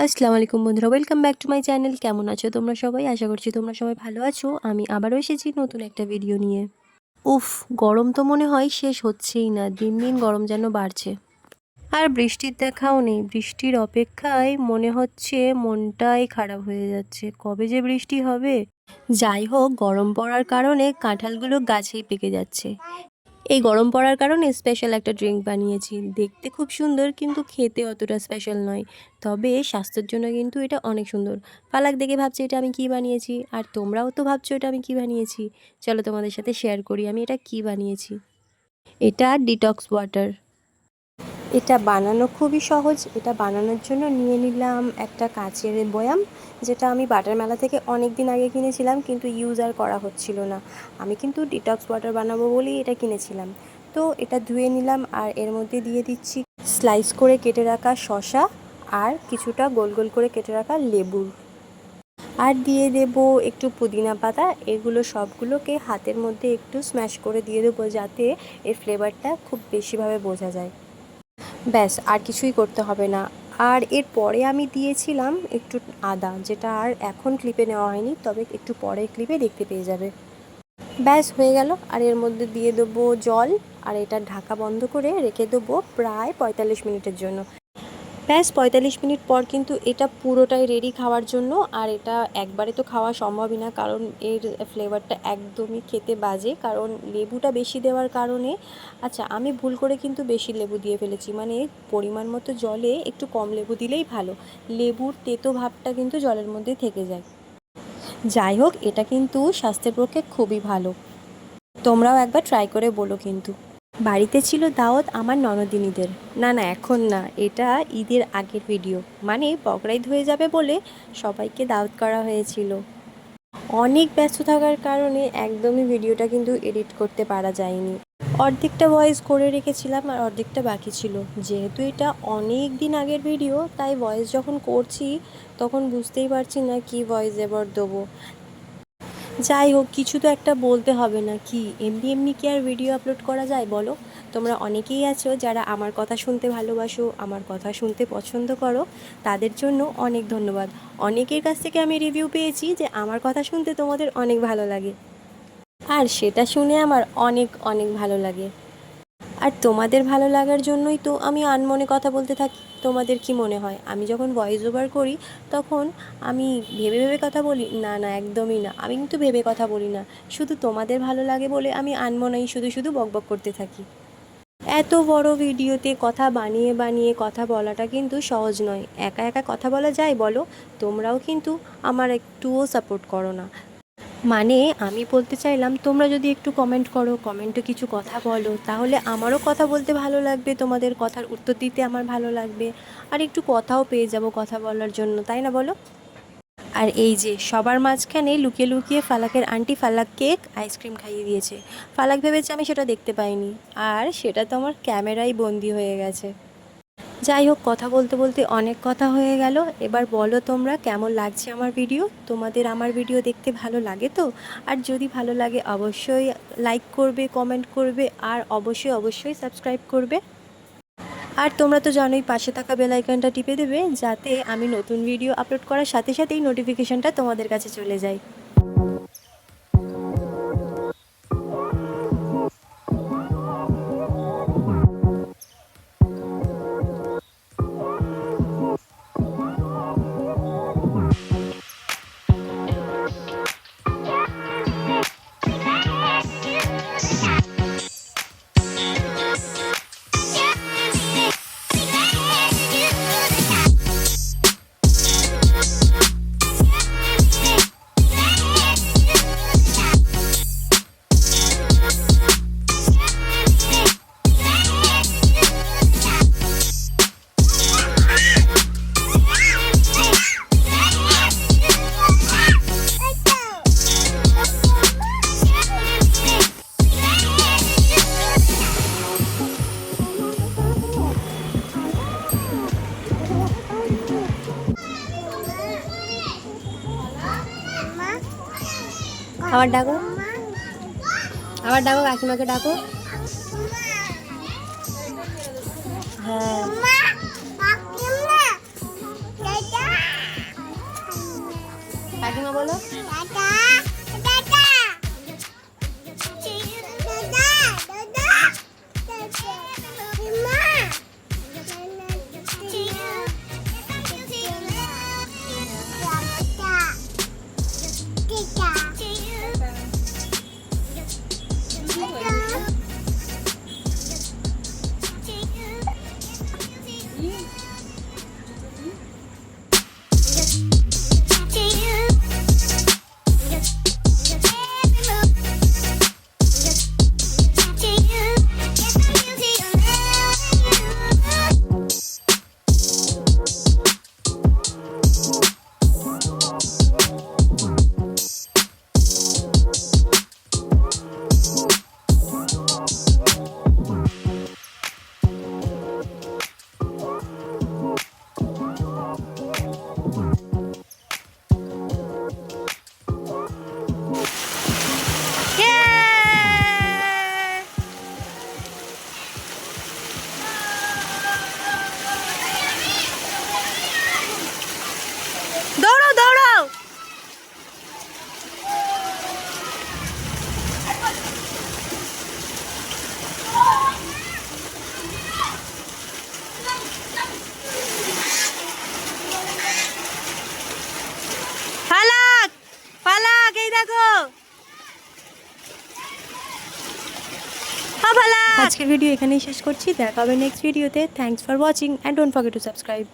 আসসালামু আলাইকুম বন্ধুরা welcome back to my channel কেমন আছো তোমরা সবাই? আশা করছি তোমরা সবাই ভালো আছো। আমি আবারও এসেছি নতুন একটা ভিডিও নিয়ে। উফ, গরম তো মনে হয় শেষ হচ্ছেই না। দিন দিন গরম যেন বাড়ছে। আর বৃষ্টির দেখাও নেই। বৃষ্টির অপেক্ষায় মনে হচ্ছে মনটাই খারাপ হয়ে যাচ্ছে। কবে যে বৃষ্টি হবে? যাই হোক, গরম পড়ার কারণে কাঁঠালগুলো গাছেই পেকে যাচ্ছে। এই গরম পড়ার কারণে স্পেশাল একটা ড্রিঙ্ক বানিয়েছি। দেখতে খুব সুন্দর কিন্তু খেতে অতটা স্পেশাল নয়। তবে স্বাস্থ্যের জন্য কিন্তু এটা অনেক সুন্দর। পালাক দেখে ভাবছে এটা আমি কি বানিয়েছি? আর তোমরাও তো ভাবছ এটা আমি কি বানিয়েছি? চলো তোমাদের সাথে শেয়ার করি আমি এটা কি বানিয়েছি। এটা ডিটক্স ওয়াটার এটা বানানো খুবই সহজ। এটা বানানোর জন্য নিয়ে নিলাম একটা কাচের বয়াম, যেটা আমি বাটার মেলা থেকে অনেক দিন আগে কিনেছিলাম, কিন্তু ইউজ আর করা হচ্ছিল না। আমি কিন্তু ডিটক্স ওয়াটার বানাবো বলেই এটা কিনেছিলাম। তো এটা ধুয়ে নিলাম আর এর মধ্যে দিয়ে দিচ্ছি স্লাইস করে কেটে রাখা শশা আর কিছুটা গোল গোল করে কেটে রাখা লেবু। আর দিয়ে দেব একটু পুদিনা পাতা, এগুলো সবগুলোকে হাতের মধ্যে একটু স্ম্যাশ করে দিয়ে দেবো যাতে এর ফ্লেভারটা খুব বেশিভাবে বোঝা যায়। ব্যাস, আর কিছুই করতে হবে না। আর এর পরে আমি দিয়েছিলাম একটু আদা, যেটা আর এখন ক্লিপে নেওয়া হয়নি, তবে একটু পরে ক্লিপে দেখতে পেয়ে যাবে। ব্যাস, হয়ে গেল। আর এর মধ্যে দিয়ে দেবো জল, আর এটা ঢাকা বন্ধ করে রেখে দেবো প্রায় পঁয়তাল্লিশ মিনিটের জন্য। ব্যাস, পঁয়তাল্লিশ মিনিট পর কিন্তু এটা পুরোটাই রেডি খাওয়ার জন্য। আর এটা একবারে তো খাওয়া সম্ভবই না, কারণ এর ফ্লেভারটা একদমই খেতে বাজে। কারণ লেবুটা বেশি দেওয়ার কারণে আচ্ছা আমি ভুল করে কিন্তু বেশি লেবু দিয়ে ফেলেছি। মানে পরিমাণ মতো জলে একটু কম লেবু দিলেই ভালো। লেবুর তেতো ভাবটা কিন্তু জলের মধ্যে থেকে যায়। যাই হোক, এটা কিন্তু স্বাস্থ্যের পক্ষে খুবই ভালো। তোমরাও একবার ট্রাই করে বলো কিন্তু। বাড়িতে ছিল দাওয়াত আমার ননদিনীদের। না না, এখন না, এটা ঈদের আগের ভিডিও মানে বকরাইদ হয়ে যাবে বলে সবাইকে দাওয়াত করা হয়েছিল। অনেক ব্যস্ত থাকার কারণে একদমই ভিডিওটা কিন্তু এডিট করতে পারা যায়নি। অর্ধেকটা ভয়েস করে রেখেছিলাম আর অর্ধেকটা বাকি ছিল। যেহেতু এটা অনেক দিন আগের ভিডিও তাই ভয়েস যখন করছি, তখন বুঝতেই পারছি না কি ভয়েস এবার দেবো। যাই হোক, কিছু তো একটা বলতে হবে না। কি, এমনি এমনি কি আর ভিডিও আপলোড করা যায় বলো? তোমরা অনেকেই আছো যারা আমার কথা শুনতে ভালোবাসো, আমার কথা শুনতে পছন্দ করো। তাদের জন্য অনেক ধন্যবাদ। অনেকের কাছ থেকে আমি রিভিউ পেয়েছি যে আমার কথা শুনতে তোমাদের অনেক ভালো লাগে। আর সেটা শুনে আমার অনেক অনেক ভালো লাগে। আর তোমাদের ভালো লাগার জন্যই তো আমি আনমনে কথা বলতে থাকি। তোমাদের কি মনে হয়? আমি যখন ভয়েস ওভার করি, তখন আমি ভেবে ভেবে কথা বলি, না না, একদমই না। আমি কিন্তু ভেবে কথা বলি না। শুধু তোমাদের ভালো লাগে বলে আমি আনমনেই শুধু শুধু বকবক করতে থাকি। এত বড় ভিডিওতে কথা বানিয়ে বানিয়ে কথা বলাটা কিন্তু সহজ নয়। একা একা কথা বলা যায় বলো, তোমরাও কিন্তু আমার একটুও সাপোর্ট করো না। মানে আমি বলতে চাইলাম, তোমরা যদি একটু কমেন্ট করো কমেন্টে কিছু কথা বলো, তাহলে আমারও কথা বলতে ভালো লাগবে, তোমাদের কথার উত্তর দিতে আমার ভালো লাগবে। আর একটু কথাও পেয়ে যাব কথা বলার জন্য, তাই না বলো? আর এই যে, সবার মাঝখানে লুকিয়ে লুকিয়ে ফালাকের aunty Falak cake ice cream খাইয়ে দিয়েছে। ফালাক ভেবেছে আমি সেটা দেখতে পাইনি। আর সেটা তো আমার ক্যামেরাই বন্দি হয়ে গেছে। যাই হোক, কথা বলতে বলতে অনেক কথা হয়ে গেল। এবার বলো তোমরা কেমন লাগছে আমার ভিডিও তোমাদের আমার ভিডিও দেখতে ভালো লাগে তো? আর যদি ভালো লাগে, অবশ্যই লাইক করবে কমেন্ট করবে, আর অবশ্যই অবশ্যই সাবস্ক্রাইব করবে। আর তোমরা তো জানোই, পাশে থাকা বেল আইকনটা টিপে দেবে, যাতে আমি নতুন ভিডিও আপলোড করার সাথে সাথেই নোটিফিকেশনটা তোমাদের কাছে চলে যায়। আবার ডাকো। আবার ডাকো কাকিমাকে ডাকো। হ্যাঁ। কাকিমা বলো। দেখো। আজকের ভিডিও এখানেই শেষ করছি। দেখা হবে নেক্সট ভিডিওতে thanks for watching and don't forget to subscribe